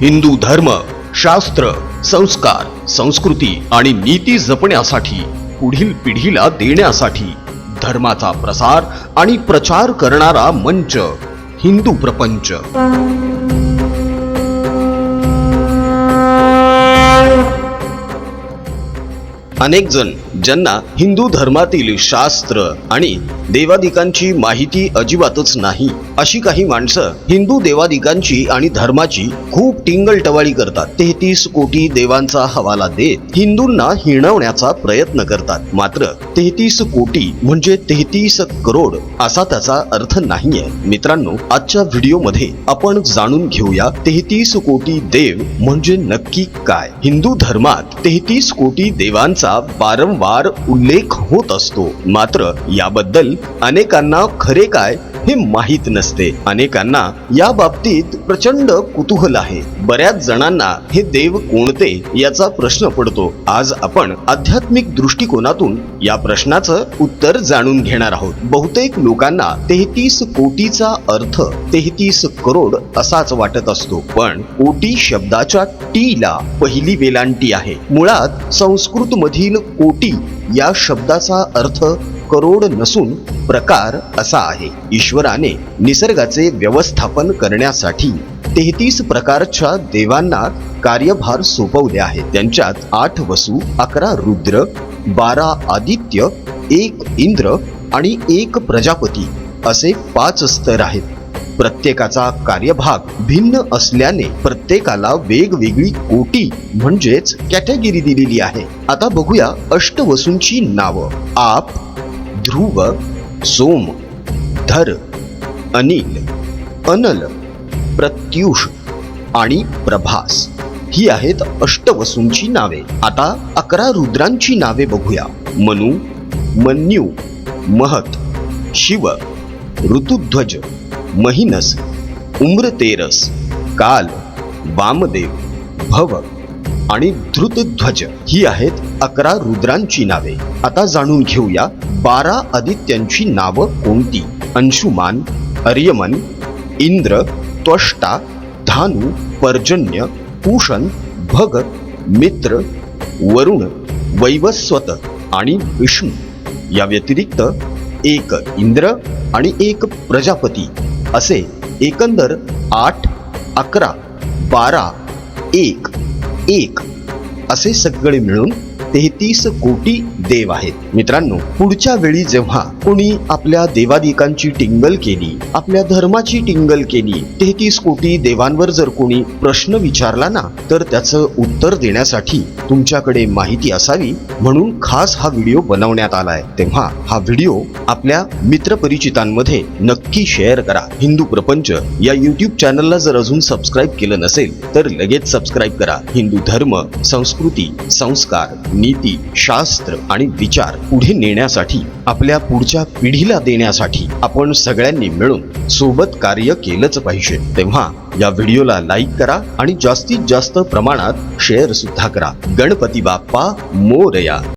हिंदू धर्म शास्त्र संस्कार संस्कृती आणि नीती जपण्यासाठी पुढील पिढीला देण्यासाठी धर्माचा प्रसार आणि प्रचार करणारा मंच हिंदू प्रपंच. अनेक जण ज्यांना हिंदू धर्मातील शास्त्र आणि देवादिकांची माहिती अजिबातच नाही. अशी काही माणसं हिंदू देवादिकांची आणि धर्माची खूप टिंगलटवाळी करतात. तेहतीस कोटी देवांचा हवाला देत हिंदूंना हिणवण्याचा प्रयत्न करतात. मात्र तेहतीस कोटी म्हणजे तेहतीस करोड असा त्याचा अर्थ नाहीये. मित्रांनो आजच्या व्हिडिओमध्ये आपण जाणून घेऊया तेहतीस कोटी देव म्हणजे नक्की काय? हिंदू धर्मात तेहतीस कोटी देवांचा वारंवार उल्लेख होत असतो. मात्र याबद्दल अनेकांना खरे काय हे माहीत नसते. अनेकांना या बाबतीत प्रचंड कुतूहल आहे. बऱ्याच जणांना हे देव कोणते याचा प्रश्न पडतो. आज आपण आध्यात्मिक दृष्टिकोनातून या प्रश्नाचं उत्तर जाणून घेणार आहोत. बहुतेक लोकांना तेहतीस कोटीचा अर्थ तेहतीस करोड असाच वाटत असतो. पण कोटी शब्दाच्या टीला पहिली वेलांटी आहे. मुळात संस्कृत मधील कोटी या शब्दाचा अर्थ करोड नसून प्रकार असा आहे. ईश्वराने निसर्गाचे व्यवस्थापन करण्यासाठी तेहतीस प्रकारच्या देवांना कार्यभार सोपवले आहे त्यांच्यात आठ वसू अकरा रुद्र बारा आदित्य एक इंद्र आणि एक प्रजापती असे पाच स्तर आहेत. प्रत्येकाचा कार्यभाग भिन्न असल्याने प्रत्येकाला वेगवेगळी कोटी म्हणजेच कॅटेगरी दिलेली आहे. आता बघूया अष्टवसूंची नावं. आप ध्रुव सोम धर अनिल अनल प्रत्युष आणि प्रभास. ही आहेत अष्टवसूंची नावे. आता अकरा रुद्रांची नावे बघूया. मनु मन्यू महत शिव ऋतुध्वज महिनस उम्रतेरस काल वामदेव भव आणि धृतध्वज ही आहेत अकरा रुद्रांची नावे. आता जाणून घेऊया बारा आदित्यांची नावं कोणती? अंशुमान अर्यमन इंद्र त्वष्टा धानु पर्जन्य पूषण भग मित्र वरुण वैवस्वत आणि विष्णू. या व्यतिरिक्त एक इंद्र आणि एक प्रजापती. असे एकंदर आठ अकरा बारा एक एक असे सगळे मिळून तेहतीस कोटी देव आहेत. मित्रांनो पुढच्या वेळी जेव्हा कोणी आपल्या देवादिकांची टिंगल केली आपल्या धर्माची टिंगल केली तेहतीस कोटी देवांवर जर कोणी प्रश्न विचारला ना तर त्याचं उत्तर देण्यासाठी तुमच्याकडे माहिती असावी म्हणून खास हा व्हिडिओ बनवण्यात आलाय. तेव्हा हा व्हिडिओ आपल्या मित्रपरिचितांमध्ये नक्की शेअर करा. हिंदू प्रपंच या युट्यूब चॅनलला जर अजून सबस्क्राईब केलं नसेल तर लगेच सबस्क्राईब करा. हिंदू धर्म संस्कृती संस्कार नीती शास्त्र आणि विचार पुढे नेण्यासाठी आपल्या पुढच्या पिढीला देण्यासाठी आपण सगळ्यांनी मिळून सोबत कार्य केलंच पाहिजे. तेव्हा या व्हिडिओला लाईक करा आणि जास्तीत जास्त प्रमाणात शेअर सुद्धा करा. गणपती बाप्पा मोरया!